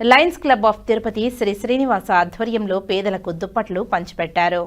Lions club of Tirupati Sri Srinivasa ఆధ్వర్యంలో పేదలకు దుప్పట్లు పంచిపెట్టారు.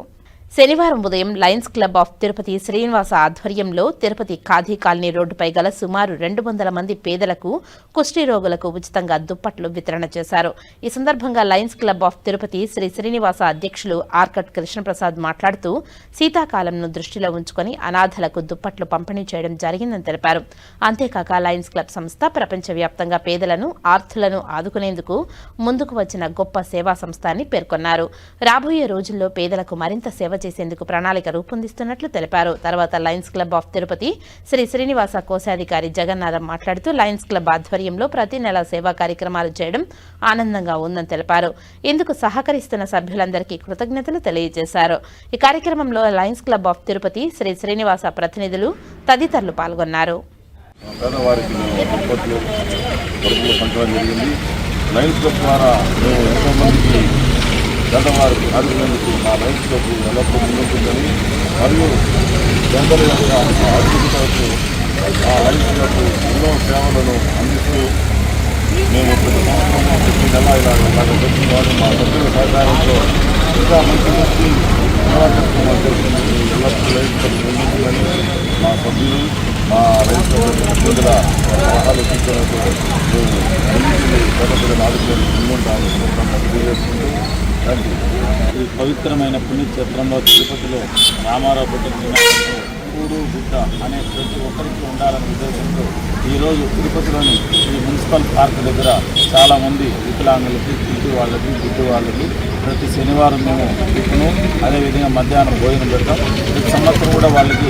శనివారం ఉదయం lions club of Tirupati Srinivasa ఆధ్వర్యంలో తిరుపతి ఖాదీ కాలనీ రోడ్డుపై గల సుమారు రెండు వందల మంది పేదలకు కుష్టి రోగులకు ఉచితంగా దుప్పట్లు వితరణ చేశారు. ఈ సందర్భంగా lions club of Tirupati Sri Srinivasa అధ్యక్షులు ఆర్కట్ కృష్ణప్రసాద్ మాట్లాడుతూ శీతాకాలంను దృష్టిలో ఉంచుకొని అనాథలకు దుప్పట్లు పంపిణీ చేయడం జరిగిందని తెలిపారు. అంతేకాక లయన్స్ క్లబ్ సంస్థ ప్రపంచవ్యాప్తంగా పేదలను ఆర్థులను ఆదుకునేందుకు ముందుకు వచ్చిన గొప్ప సేవా సంస్థ అని పేర్కొన్నారు. రాబోయే రోజుల్లో పేదలకు మరింత సేవ చేసేందుకు ప్రణాళిక రూపొందిస్తున్నట్లు తెలిపారు. తర్వాత lions club of Tirupati Sri Srinivasa కోశాధికారి జగన్నాథం మాట్లాడుతూ లయన్స్ క్లబ్ ఆధ్వర్యంలో ప్రతి నెల సేవా కార్యక్రమాలు చేయడం ఆనందంగా ఉందని తెలిపారు. ఇందుకు సహకరిస్తున్న సభ్యులందరికీ కృతజ్ఞతలు తెలియజేశారు. ఈ కార్యక్రమంలో lions club of Tirupati Sri Srinivasa ప్రతినిధులు తదితరులు పాల్గొన్నారు. పేదవారికి పంచడం జరిగింది. క్లబ్ ద్వారా మేము ఎంతోమందికి పేదవారికి ఆదుకునేందుకు మా లైన్స్ క్లబ్ ఎల్లప్పుడూ ముందుంటుందని మరియు పేదల యొక్క అభివృద్ధికి ఆ రైతులకు ఎన్నో సేవలను అందిస్తూ మేము ప్రతి సంవత్సరం ప్రతి నెల ఇలా వచ్చిన వారు మా సభ్యుల సహకారంతో ఇంకా మంచి మంచి కార్యక్రమాలు చేస్తుంది ఎల్లప్పుడూ లైన్స్ ముందుంటుందని మా సభ్యులు మా రైతు ప్రజల సలహాలు సూచనలకు మేము ముందుకు పేదలను ఆదుకుని ముందుంటాము తెలియజేసుకుంటూ థ్యాంక్ యూ ఈ పవిత్రమైన పుణ్యక్షేత్రంలో తిరుపతిలో రామారావు పుట్టిన కూడు గుడ్డ అనే ప్రతి ఒక్కరికి ఉండాలనే ఉద్దేశంతో ఈరోజు తిరుపతిలోని ఈ మున్సిపల్ పార్క్ దగ్గర చాలామంది వికలాంగులకి ఇంటి వాళ్ళకి గుడ్డు వాళ్ళకి ప్రతి శనివారం మేము టిఫిను అదేవిధంగా మధ్యాహ్నం భోజనం పెడతాం. ప్రతి సంవత్సరం కూడా వాళ్ళకి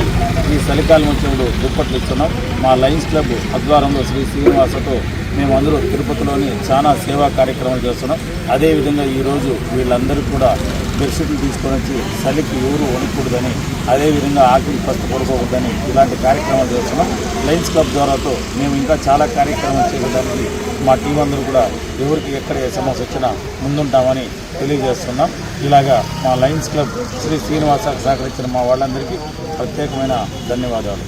ఈ చలికాలం వచ్చినప్పుడు దుప్పట్లు ఇస్తున్నాం. మా లయన్స్ క్లబ్ ఆధ్వర్యంలో శ్రీ శ్రీనివాసతో మేము అందరూ తిరుపతిలోని చాలా సేవా కార్యక్రమాలు చేస్తున్నాం. అదేవిధంగా ఈరోజు వీళ్ళందరికీ కూడా బెడ్షీట్లు తీసుకొని వచ్చి చలికి ఎవరు వణకూడదని అదేవిధంగా ఆకలి ఫస్ట్ పడుకోకూడదని ఇలాంటి కార్యక్రమాలు చేస్తున్నాం. లయన్స్ క్లబ్ ద్వారాతో మేము ఇంకా చాలా కార్యక్రమాలు చేయడానికి మా టీం అందరూ కూడా ఎవరికి ఎక్కడ ఏ సమస్య వచ్చినా ముందుంటామని తెలియజేస్తున్నాం. ఇలాగా మా లయన్స్ క్లబ్ శ్రీ శ్రీనివాసకు సహకరించిన మా వాళ్ళందరికీ ప్రత్యేకమైన ధన్యవాదాలు.